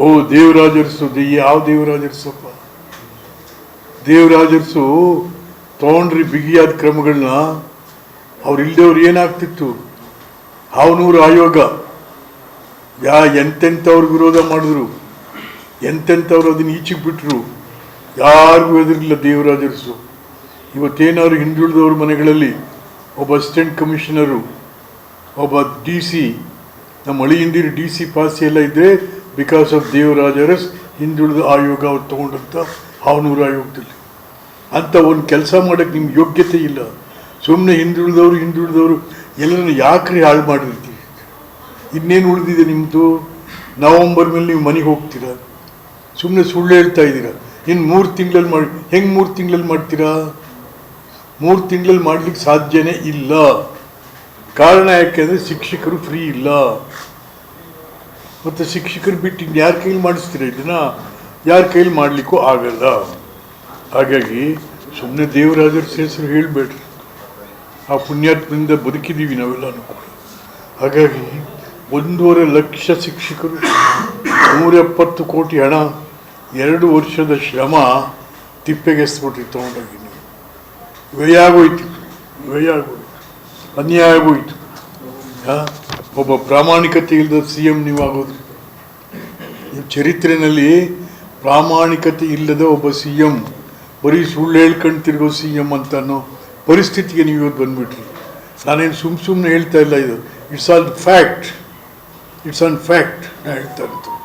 ಓ, ದೇವರಾಜರ್ಸು ಯಾವ ದೇವರಾಜರ್ಸಪ್ಪ? ದೇವರಾಜರ್ಸು, ತೊಗೊಂಡ್ರಿ ಬಿಗಿಯಾದ ಕ್ರಮಗಳನ್ನ ಅವ್ರು ಇಲ್ದವ್ರು ಏನಾಗ್ತಿತ್ತು? ಅವನೂರು ಆಯೋಗ. ಯಾ, ಎಂತೆಂಥವ್ರಿಗೆ ವಿರೋಧ ಮಾಡಿದ್ರು? ಎಂತೆಂಥವ್ರು ಅದನ್ನ ಈಚೆಗೆ ಬಿಟ್ಟರು ಯಾರಿಗೂ ಎದುರಿಲ್ಲ ದೇವರಾಜರ್ಸು. ಇವತ್ತೇನಾದ್ರು ಹಿಂದುಳಿದವ್ರ ಮನೆಗಳಲ್ಲಿ ಒಬ್ಬ ಅಸಿಸ್ಟೆಂಟ್ ಕಮಿಷನರು, ಒಬ್ಬ ಡಿ ಸಿ, ನಮ್ಮ ಅಳಿಯಿಂದಿರು ಡಿ ಸಿ ಪಾಸಿ ಎಲ್ಲ ಇದ್ದರೆ ಬಿಕಾಸ್ ಆಫ್ ದೇವರಾಜರಸ್ ಹಿಂದುಳಿದ ಆಯೋಗ ಅವ್ರು ತೊಗೊಂಡಂಥ ಹಾವನೂರು ಆಯೋಗದಲ್ಲಿ. ಅಂತ ಒಂದು ಕೆಲಸ ಮಾಡೋಕ್ಕೆ ನಿಮ್ಗೆ ಯೋಗ್ಯತೆ ಇಲ್ಲ. ಸುಮ್ಮನೆ ಹಿಂದುಳಿದವರು ಹಿಂದುಳಿದವರು ಎಲ್ಲರನ್ನು ಯಾಕ್ರಿ ಹಾಳು ಮಾಡಿರ್ತೀವಿ ಇನ್ನೇನು ಉಳಿದಿದೆ ನಿಮ್ಮದು ನವಂಬರ್ ಮೇಲೆ ನೀವು ಮನೆಗೆ ಹೋಗ್ತೀರಾ? ಸುಮ್ಮನೆ ಸುಳ್ಳು ಹೇಳ್ತಾ ಇದ್ದೀರಾ? ಇನ್ನು ಮೂರು ತಿಂಗಳಲ್ಲಿ ಮಾಡಿ, ಹೆಂಗೆ ಮೂರು ತಿಂಗಳಲ್ಲಿ ಮಾಡ್ತೀರಾ? ಮೂರು ತಿಂಗಳಲ್ಲಿ ಮಾಡಲಿಕ್ಕೆ ಸಾಧ್ಯನೇ ಇಲ್ಲ. ಕಾರಣ ಯಾಕೆಂದರೆ ಶಿಕ್ಷಕರು ಫ್ರೀ ಇಲ್ಲ. ಮತ್ತು ಶಿಕ್ಷಕರು ಬಿಟ್ಟು ಯಾರ ಕೈಲಿ ಮಾಡಿಸ್ತೀರ ಇದನ್ನ ಯಾರ ಕೈಲಿ ಮಾಡಲಿಕ್ಕೂ ಆಗಲ್ಲ. ಹಾಗಾಗಿ ಸುಮ್ಮನೆ ದೇವರಾಜರ ಹೆಸರು ಹೇಳಬೇಡ್ರಿ. ಆ ಪುಣ್ಯಾತ್ಮದಿಂದ ಬದುಕಿದ್ದೀವಿ ನಾವೆಲ್ಲನೂ ಕೂಡ. ಹಾಗಾಗಿ ಒಂದೂವರೆ ಲಕ್ಷ ಶಿಕ್ಷಕರು ನೂರ ಎಪ್ಪತ್ತು ಕೋಟಿ ಹಣ, ಎರಡು ವರ್ಷದ ಶ್ರಮ ತಿಪ್ಪೆಗೆಸ್ಬಿಟ್ರಿ ತೊಗೊಂಡೋಗಿ ನೀವು. ವ್ಯಯ ಆಗೋಯ್ತು. ವ್ಯಯ ಆಗೋಯ್ತು. ಅನ್ಯಾಯ ಆಗೋಯ್ತು. ಹಾ? ಒಬ್ಬ ಪ್ರಾಮಾಣಿಕತೆ ಇಲ್ಲದ ಸಿ ಎಂ ನೀವು ಆಗೋದು ಈ ಚರಿತ್ರೆಯಲ್ಲಿ ಪ್ರಾಮಾಣಿಕತೆ ಇಲ್ಲದ ಒಬ್ಬ ಸಿ ಎಂ ಬರೀ ಸುಳ್ಳು ಹೇಳ್ಕೊಂಡು ತಿರ್ಗೋ ಸಿ ಎಂ ಅಂತ ಅನ್ನೋ ಪರಿಸ್ಥಿತಿಗೆ ನೀವು ಇವತ್ತು ಬಂದ್ಬಿಟ್ರಿ. ನಾನೇನು ಸುಮ್ಮ ಸುಮ್ಮನೆ ಹೇಳ್ತಾ ಇಲ್ಲ ಇದು. It's all fact it's on fact ನಾನು ಹೇಳ್ತಾ ಇರೋದು.